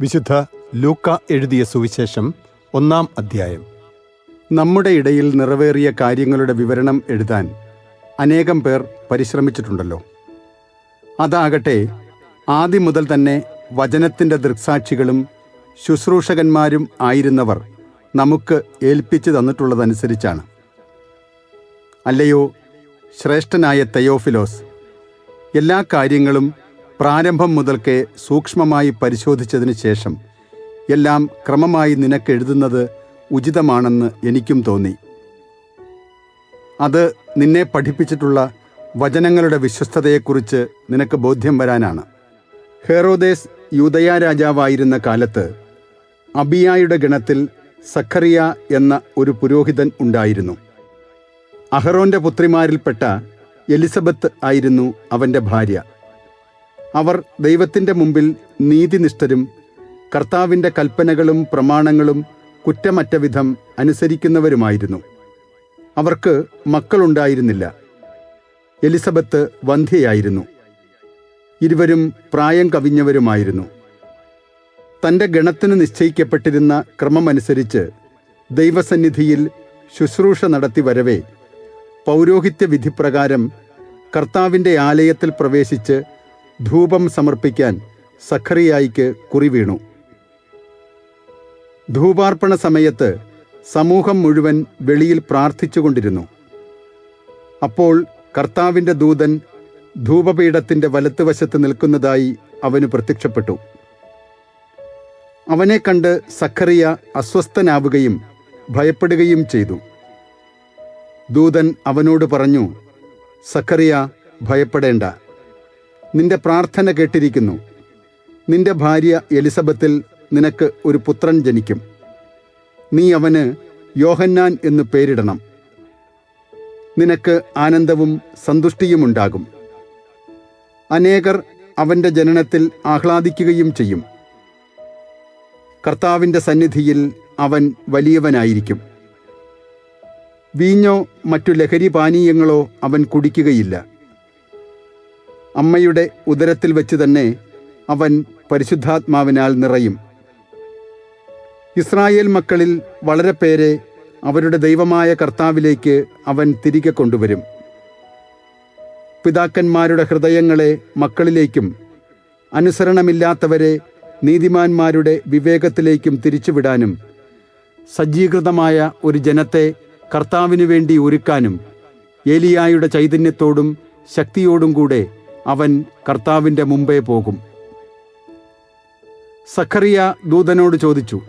വിശുദ്ധ ലൂക്ക എഴുതിയ സുവിശേഷം ഒന്നാം അധ്യായം. നമ്മുടെ ഇടയിൽ നിറവേറിയ കാര്യങ്ങളുടെ വിവരണം എഴുതാൻ അനേകം പേർ പരിശ്രമിച്ചിട്ടുണ്ടല്ലോ. അതാകട്ടെ ആദ്യം മുതൽ തന്നെ വചനത്തിന്റെ ദൃക്സാക്ഷികളും ശുശ്രൂഷകന്മാരും ആയിരുന്നവർ നമുക്ക് ഏൽപ്പിച്ചു തന്നിട്ടുള്ളതനുസരിച്ചാണ്. അല്ലയോ ശ്രേഷ്ഠനായ തയോഫിലോസ് എല്ലാ കാര്യങ്ങളും പ്രാരംഭം മുതൽക്കേ സൂക്ഷ്മമായി പരിശോധിച്ചതിന് ശേഷം എല്ലാം ക്രമമായി നിനക്ക് എഴുതുന്നത് ഉചിതമാണെന്ന് എനിക്കും തോന്നി. അത് നിന്നെ പഠിപ്പിച്ചിട്ടുള്ള വചനങ്ങളുടെ വിശ്വസ്തതയെക്കുറിച്ച് നിനക്ക് ബോധ്യം വരാനാണ്. ഹെറോദേസ് യൂതയ രാജാവായിരുന്ന കാലത്ത് അബിയായുടെ ഗണത്തിൽ സഖറിയ എന്ന ഒരു പുരോഹിതൻ ഉണ്ടായിരുന്നു. അഹറോന്റെ പുത്രിമാരിൽപ്പെട്ട എലിസബത്ത് ആയിരുന്നു അവന്റെ ഭാര്യ. അവർ ദൈവത്തിന്റെ മുമ്പിൽ നീതിനിഷ്ഠരും കർത്താവിന്റെ കൽപ്പനകളും പ്രമാണങ്ങളും കുറ്റമറ്റ വിധം അനുസരിക്കുന്നവരുമായിരുന്നു. അവർക്ക് മക്കളുണ്ടായിരുന്നില്ല. എലിസബത്ത് വന്ധ്യയായിരുന്നു. ഇരുവരും പ്രായം കവിഞ്ഞവരുമായിരുന്നു. തന്റെ ഗണത്തിന് നിശ്ചയിക്കപ്പെട്ടിരുന്ന ക്രമമനുസരിച്ച് ദൈവസന്നിധിയിൽ ശുശ്രൂഷ നടത്തി വരവേ പൗരോഹിത്യ വിധിപ്രകാരം കർത്താവിന്റെ ആലയത്തിൽ പ്രവേശിച്ച് ധൂപം സമർപ്പിക്കാൻ സഖറിയായിക്ക് കുറി വീണു ധൂപാർപ്പണ സമയത്ത് സമൂഹം മുഴുവൻ വെളിയിൽ പ്രാർത്ഥിച്ചുകൊണ്ടിരുന്നു. അപ്പോൾ കർത്താവിന്റെ ദൂതൻ ധൂപപീഠത്തിന്റെ വലത്തുവശത്ത് നിൽക്കുന്നതായി അവന് പ്രത്യക്ഷപ്പെട്ടു. അവനെ കണ്ട് സഖറിയ അസ്വസ്ഥനാവുകയും ഭയപ്പെടുകയും ചെയ്തു. ദൂതൻ അവനോട് പറഞ്ഞു സഖറിയ ഭയപ്പെടേണ്ട. നിന്റെ പ്രാർത്ഥന കേട്ടിരിക്കുന്നു. നിന്റെ ഭാര്യ എലിസബത്തിൽ നിനക്ക് ഒരു പുത്രൻ ജനിക്കും. നീ അവന് യോഹന്നാൻ എന്ന് പേരിടണം. നിനക്ക് ആനന്ദവും സന്തുഷ്ടിയുമുണ്ടാകും അനേകർ അവന്റെ ജനനത്തിൽ ആഹ്ലാദിക്കുകയും ചെയ്യും. കർത്താവിന്റെ സന്നിധിയിൽ അവൻ വലിയവനായിരിക്കും. വീഞ്ഞോ മറ്റു ലഹരി പാനീയങ്ങളോ അവൻ കുടിക്കുകയില്ല. അമ്മയുടെ ഉദരത്തിൽ വെച്ച് തന്നെ അവൻ പരിശുദ്ധാത്മാവിനാൽ നിറയും. ഇസ്രായേൽ മക്കളിൽ വളരെ പേരെ അവരുടെ ദൈവമായ കർത്താവിലേക്ക് അവൻ തിരികെ കൊണ്ടുവരും. പിതാക്കന്മാരുടെ ഹൃദയങ്ങളെ മക്കളിലേക്കും അനുസരണമില്ലാത്തവരെ നീതിമാന്മാരുടെ വിവേകത്തിലേക്കും തിരിച്ചുവിടാനും സജ്ജീകൃതമായ ഒരു ജനത്തെ കർത്താവിനു വേണ്ടി ഒരുക്കാനും ഏലിയായുടെ ചൈതന്യത്തോടും ശക്തിയോടും കൂടെ അവൻ കർത്താവിന്റെ മുമ്പേ പോകും. സഖറിയ ദൂതനോട് ചോദിച്ചു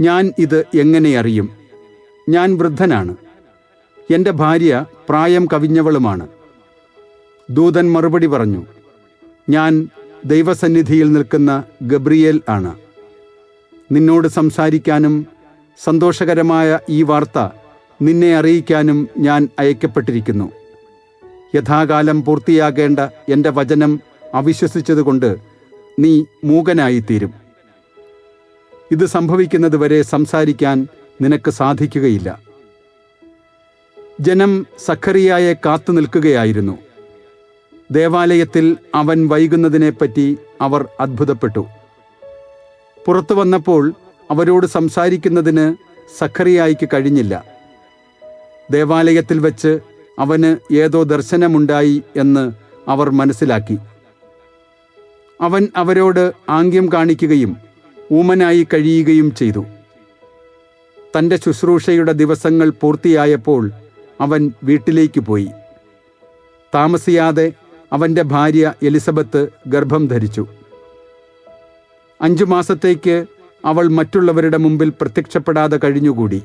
ഞാൻ ഇത് എങ്ങനെ അറിയും? ഞാൻ വൃദ്ധനാണ്. എന്റെ ഭാര്യ പ്രായം കവിഞ്ഞവളുമാണ്. ദൂതൻ മറുപടി പറഞ്ഞു ഞാൻ ദൈവസന്നിധിയിൽ നിൽക്കുന്ന ഗബ്രിയേൽ ആണ്. നിന്നോട് സംസാരിക്കാനും സന്തോഷകരമായ ഈ വാർത്ത നിന്നെ അറിയിക്കാനും ഞാൻ അയക്കപ്പെട്ടിരിക്കുന്നു. യഥാകാലം പൂർത്തിയാകേണ്ട എന്റെ വചനം അവിശ്വസിച്ചതുകൊണ്ട് നീ മൂകനായിത്തീരും. ഇത് സംഭവിക്കുന്നതുവരെ സംസാരിക്കാൻ നിനക്ക് സാധിക്കുകയില്ല. ജനം സഖറിയായെ കാത്തു നിൽക്കുകയായിരുന്നു. ദേവാലയത്തിൽ അവൻ വൈകുന്നതിനെപ്പറ്റി അവർ അത്ഭുതപ്പെട്ടു. പുറത്തു വന്നപ്പോൾ അവരോട് സംസാരിക്കുന്നതിന് സഖറിയായിക്ക് കഴിഞ്ഞില്ല. ദേവാലയത്തിൽ വെച്ച് അവന് ഏതോ ദർശനമുണ്ടായി എന്ന് അവർ മനസ്സിലാക്കി. അവൻ അവരോട് ആംഗ്യം കാണിക്കുകയും ഊമനായി കഴിയുകയും ചെയ്തു. തന്റെ ശുശ്രൂഷയുടെ ദിവസങ്ങൾ പൂർത്തിയായപ്പോൾ അവൻ വീട്ടിലേക്ക് പോയി. താമസിയാതെ അവന്റെ ഭാര്യ എലിസബത്ത് ഗർഭം ധരിച്ചു. അഞ്ചു മാസത്തേക്ക് അവൾ മറ്റുള്ളവരുടെ മുമ്പിൽ പ്രത്യക്ഷപ്പെടാതെ കഴിഞ്ഞുകൂടി.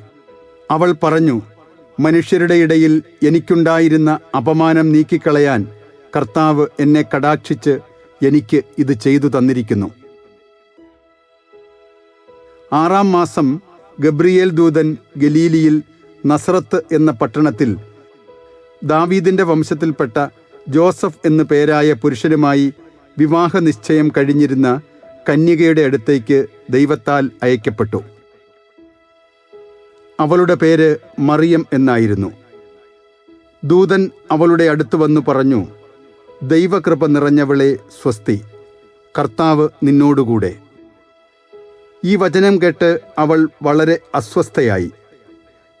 അവൾ പറഞ്ഞു മനുഷ്യരുടെ ഇടയിൽ എനിക്കുണ്ടായിരുന്ന അപമാനം നീക്കിക്കളയാൻ കർത്താവ് എന്നെ കടാക്ഷിച്ച് എനിക്ക് ഇത് ചെയ്തു തന്നിരിക്കുന്നു. ആറാം മാസം ഗബ്രിയേൽ ദൂതൻ ഗലീലിയിൽ നസ്രത്ത് എന്ന പട്ടണത്തിൽ ദാവീദിന്റെ വംശത്തിൽപ്പെട്ട ജോസഫ് എന്നു പേരായ പുരുഷനുമായി വിവാഹ നിശ്ചയം കഴിഞ്ഞിരുന്ന കന്യകയുടെ അടുത്തേക്ക് ദൈവത്താൽ അയക്കപ്പെട്ടു. അവളുടെ പേര് മറിയം എന്നായിരുന്നു. ദൂതൻ അവളുടെ അടുത്ത് വന്നു പറഞ്ഞു ദൈവകൃപ നിറഞ്ഞവളെ സ്വസ്തി കർത്താവ് നിന്നോടുകൂടെ. ഈ വചനം കേട്ട് അവൾ വളരെ അസ്വസ്ഥയായി.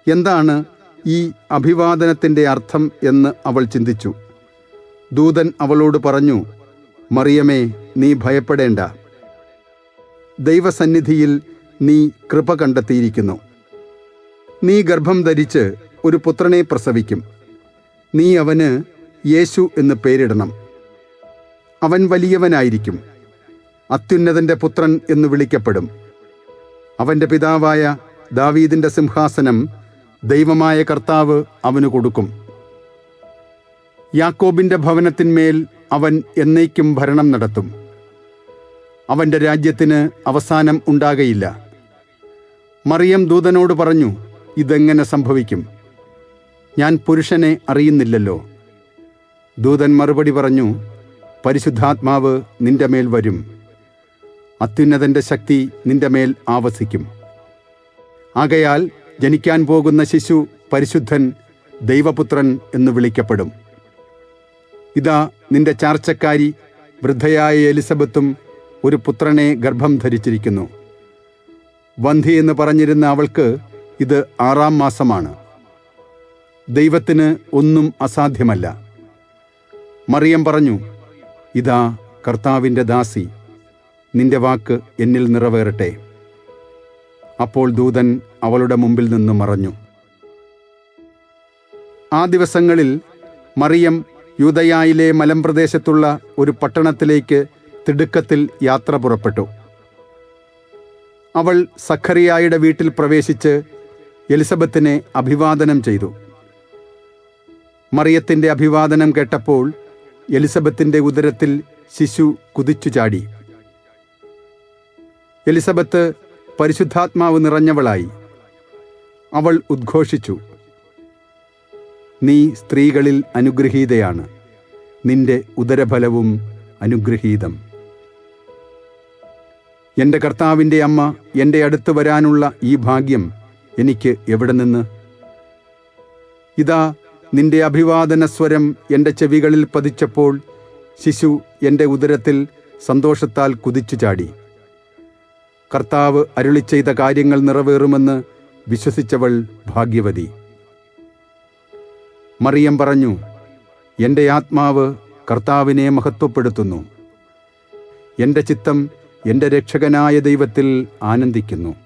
എന്താണ് ഈ അഭിവാദനത്തിന്റെ അർത്ഥം എന്ന് അവൾ ചിന്തിച്ചു. ദൂതൻ അവളോട് പറഞ്ഞു മറിയമേ നീ ഭയപ്പെടേണ്ട. ദൈവസന്നിധിയിൽ നീ കൃപ കണ്ടെത്തിയിരിക്കുന്നു. നീ ഗർഭം ധരിച്ച് ഒരു പുത്രനെ പ്രസവിക്കും. നീ അവന് യേശു എന്ന് പേരിടണം. അവൻ വലിയവനായിരിക്കും. അത്യുന്നതന്റെ പുത്രൻ എന്ന് വിളിക്കപ്പെടും. അവന്റെ പിതാവായ ദാവീദിന്റെ സിംഹാസനം ദൈവമായ കർത്താവ് അവന് കൊടുക്കും. യാക്കോബിന്റെ ഭവനത്തിന്മേൽ അവൻ എന്നേക്കും ഭരണം നടത്തും. അവന്റെ രാജ്യത്തിന് അവസാനം ഉണ്ടാകയില്ല. മറിയം ദൂതനോട് പറഞ്ഞു ഇതെങ്ങനെ സംഭവിക്കും? ഞാൻ പുരുഷനെ അറിയുന്നില്ലല്ലോ. ദൂതൻ മറുപടി പറഞ്ഞു പരിശുദ്ധാത്മാവ് നിന്റെ മേൽ വരും. അത്യുന്നതന്റെ ശക്തി നിന്റെ മേൽ ആവസിക്കും. ആകയാൽ ജനിക്കാൻ പോകുന്ന ശിശു പരിശുദ്ധൻ ദൈവപുത്രൻ എന്ന് വിളിക്കപ്പെടും. ഇതാ നിന്റെ ചാർച്ചക്കാരി വൃദ്ധയായ എലിസബത്തും ഒരു പുത്രനെ ഗർഭം ധരിച്ചിരിക്കുന്നു. വന്ധി എന്ന് പറഞ്ഞിരുന്ന അവൾക്ക് ഇത് ആറാം മാസമാണ്. ദൈവത്തിന് ഒന്നും അസാധ്യമല്ല. മറിയം പറഞ്ഞു ഇതാ കർത്താവിന്റെ ദാസി നിന്റെ വാക്ക് എന്നിൽ നിറവേറട്ടെ. അപ്പോൾ ദൂതൻ അവളുടെ മുമ്പിൽ നിന്ന് മറഞ്ഞു. ആ ദിവസങ്ങളിൽ മറിയം യൂതയായിലെ മലമ്പ്രദേശത്തുള്ള ഒരു പട്ടണത്തിലേക്ക് തിടുക്കത്തിൽ യാത്ര പുറപ്പെട്ടു. അവൾ സഖറിയായുടെ വീട്ടിൽ പ്രവേശിച്ച് എലിസബത്തിനെ അഭിവാദനം ചെയ്തു. മറിയത്തിന്റെ അഭിവാദനം കേട്ടപ്പോൾ എലിസബത്തിന്റെ ഉദരത്തിൽ ശിശു കുതിച്ചു ചാടി. എലിസബത്ത് പരിശുദ്ധാത്മാവ് നിറഞ്ഞവളായി. അവൾ ഉദ്ഘോഷിച്ചു. നീ സ്ത്രീകളിൽ അനുഗ്രഹീതയാണ്. നിന്റെ ഉദരഫലവും അനുഗ്രഹീതം. എന്റെ കർത്താവിന്റെ അമ്മ എന്റെ അടുത്ത് വരാനുള്ള ഈ ഭാഗ്യം എനിക്ക് എവിടെ നിന്ന്? ഇതാ നിന്റെ അഭിവാദന സ്വരം എന്റെ ചെവികളിൽ പതിച്ചപ്പോൾ ശിശു എന്റെ ഉദരത്തിൽ സന്തോഷത്താൽ കുതിച്ചു ചാടി. കർത്താവ് അരുളി ചെയ്ത കാര്യങ്ങൾ നിറവേറുമെന്ന് വിശ്വസിച്ചവൾ ഭാഗ്യവതി. മറിയം പറഞ്ഞു എന്റെ ആത്മാവ് കർത്താവിനെ മഹത്വപ്പെടുത്തുന്നു. എന്റെ ചിത്തം എന്റെ രക്ഷകനായ ദൈവത്തിൽ ആനന്ദിക്കുന്നു.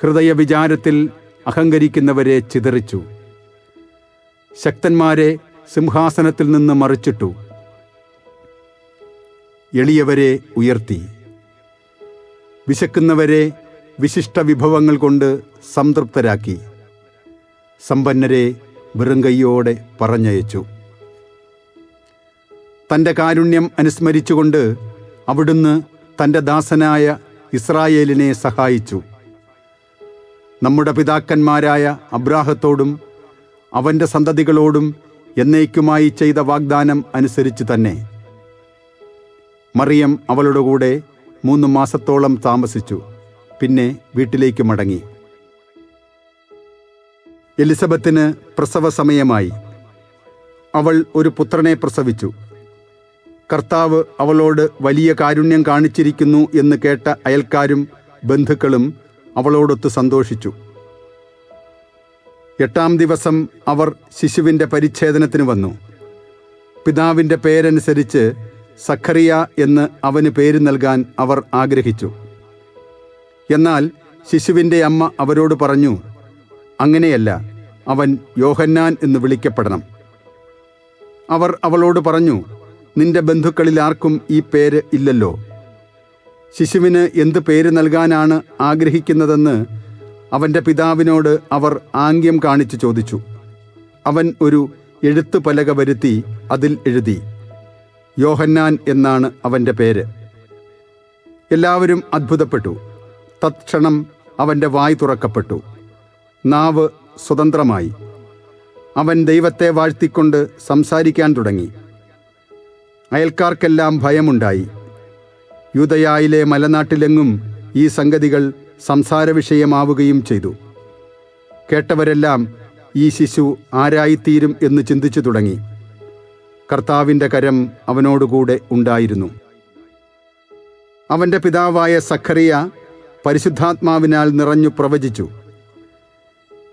ഹൃദയവിചാരത്തിൽ അഹങ്കരിക്കുന്നവരെ ചിതറിച്ചു. ശക്തന്മാരെ സിംഹാസനത്തിൽ നിന്ന് മറിച്ചിട്ടു. എളിയവരെ ഉയർത്തി. വിശക്കുന്നവരെ വിശിഷ്ട വിഭവങ്ങൾ കൊണ്ട് സംതൃപ്തരാക്കി. സമ്പന്നരെ വെറും കൈയോടെ പറഞ്ഞയച്ചു. തന്റെ കാരുണ്യം അനുസ്മരിച്ചുകൊണ്ട് അവിടുന്ന് തന്റെ ദാസനായ ഇസ്രായേലിനെ സഹായിച്ചു. നമ്മുടെ പിതാക്കന്മാരായ അബ്രാഹത്തോടും അവന്റെ സന്തതികളോടും എന്നേക്കുമായി ചെയ്ത വാഗ്ദാനം അനുസരിച്ച് തന്നെ. മറിയം അവളുടെ കൂടെ മൂന്ന് മാസത്തോളം താമസിച്ചു. പിന്നെ വീട്ടിലേക്ക് മടങ്ങി. എലിസബത്തിന് പ്രസവ സമയമായി. അവൾ ഒരു പുത്രനെ പ്രസവിച്ചു. കർത്താവ് അവളോട് വലിയ കാരുണ്യം കാണിച്ചിരിക്കുന്നു എന്ന് കേട്ട അയൽക്കാരും ബന്ധുക്കളും അവളോടൊത്ത് സന്തോഷിച്ചു. എട്ടാം ദിവസം അവർ ശിശുവിന്റെ പരിച്ഛേദനത്തിന് വന്നു. പിതാവിന്റെ പേരനുസരിച്ച് സഖറിയ എന്ന് അവന് പേര് നൽകാൻ അവർ ആഗ്രഹിച്ചു. എന്നാൽ ശിശുവിന്റെ അമ്മ അവരോട് പറഞ്ഞു അങ്ങനെയല്ല അവൻ യോഹന്നാൻ എന്ന് വിളിക്കപ്പെടണം. അവർ അവളോട് പറഞ്ഞു നിന്റെ ബന്ധുക്കളിൽ ആർക്കും ഈ പേര് ഇല്ലല്ലോ. ശിശുവിന് എന്ത് പേര് നൽകാനാണ് ആഗ്രഹിക്കുന്നതെന്ന് അവന്റെ പിതാവിനോട് അവർ ആംഗ്യം കാണിച്ചു ചോദിച്ചു. അവൻ ഒരു എഴുത്തു പലക വരുത്തി അതിൽ എഴുതി യോഹന്നാൻ എന്നാണ് അവന്റെ പേര്. എല്ലാവരും അത്ഭുതപ്പെട്ടു. തത്ക്ഷണം അവന്റെ വായ് തുറക്കപ്പെട്ടു. നാവ് സ്വതന്ത്രമായി. അവൻ ദൈവത്തെ വാഴ്ത്തിക്കൊണ്ട് സംസാരിക്കാൻ തുടങ്ങി. അയൽക്കാർക്കെല്ലാം ഭയമുണ്ടായി. യൂതയായിലെ മലനാട്ടിലെങ്ങും ഈ സംഗതികൾ സംസാര വിഷയമാവുകയും ചെയ്തു. കേട്ടവരെല്ലാം ഈ ശിശു ആരായിത്തീരും എന്ന് ചിന്തിച്ചു തുടങ്ങി. കർത്താവിന്റെ കരം അവനോടുകൂടെ ഉണ്ടായിരുന്നു. അവന്റെ പിതാവായ സഖറിയ പരിശുദ്ധാത്മാവിനാൽ നിറഞ്ഞു പ്രവചിച്ചു.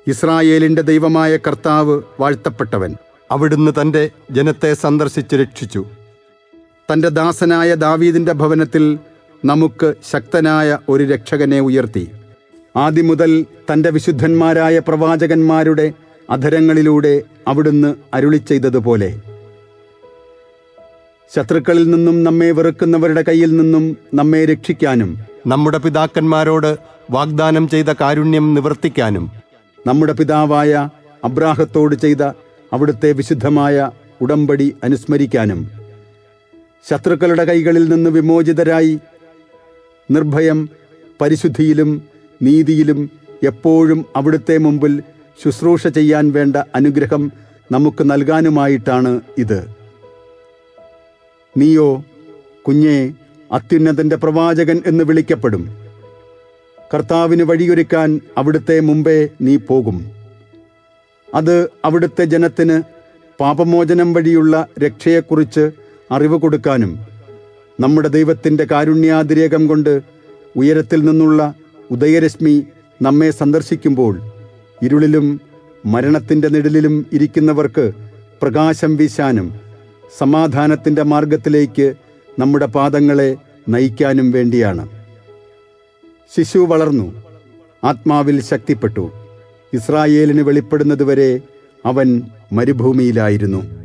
ഇസ്രായേലിന്റെ ദൈവമായ കർത്താവ് വാഴ്ത്തപ്പെട്ടവൻ. അവിടുന്ന് തന്റെ ജനത്തെ സന്ദർശിച്ച് രക്ഷിച്ചു. തന്റെ ദാസനായ ദാവീദിന്റെ ഭവനത്തിൽ നമുക്ക് ശക്തനായ ഒരു രക്ഷകനെ ഉയർത്തി. ആദ്യം മുതൽ തന്റെ വിശുദ്ധന്മാരായ പ്രവാചകന്മാരുടെ അധരങ്ങളിലൂടെ അവിടുന്ന് അരുളി ചെയ്തതുപോലെ. ശത്രുക്കളിൽ നിന്നും നമ്മെ വെറുക്കുന്നവരുടെ കയ്യിൽ നിന്നും നമ്മെ രക്ഷിക്കാനും നമ്മുടെ പിതാക്കന്മാരോട് വാഗ്ദാനം ചെയ്ത കാരുണ്യം നിവർത്തിക്കാനും നമ്മുടെ പിതാവായ അബ്രാഹത്തോട് ചെയ്ത അവിടുത്തെ വിശുദ്ധമായ ഉടമ്പടി അനുസ്മരിക്കാനും ശത്രുക്കളുടെ കൈകളിൽ നിന്ന് വിമോചിതരായി. നിർഭയം പരിശുദ്ധിയിലും നീതിയിലും എപ്പോഴും അവിടുത്തെ മുമ്പിൽ ശുശ്രൂഷ ചെയ്യാൻ വേണ്ട അനുഗ്രഹം നമുക്ക് നൽകാനുമായിട്ടാണ് ഇത്. നീയോ കുഞ്ഞെ അത്യുന്നതന്റെ പ്രവാചകൻ എന്ന് വിളിക്കപ്പെടും. കർത്താവിന് വഴിയൊരുക്കാൻ അവിടുത്തെ മുമ്പേ നീ പോകും. അത് അവിടുത്തെ ജനത്തിന് പാപമോചനം വഴിയുള്ള രക്ഷയെക്കുറിച്ച് അറിവ് കൊടുക്കാനും നമ്മുടെ ദൈവത്തിന്റെ കാരുണ്യാതിരേകം കൊണ്ട് ഉയരത്തിൽ നിന്നുള്ള ഉദയരശ്മി നമ്മെ സന്ദർശിക്കുമ്പോൾ ഇരുളിലും മരണത്തിന്റെ നിഴലിലും ഇരിക്കുന്നവർക്ക് പ്രകാശം വീശാനും സമാധാനത്തിന്റെ മാർഗത്തിലേക്ക് നമ്മുടെ പാദങ്ങളെ നയിക്കാനും വേണ്ടിയാണ്. ശിശു വളർന്നു. ആത്മാവിൽ ശക്തിപ്പെട്ടു. ഇസ്രായേലിന് വെളിപ്പെടുന്നതുവരെ അവൻ മരുഭൂമിയിലായിരുന്നു.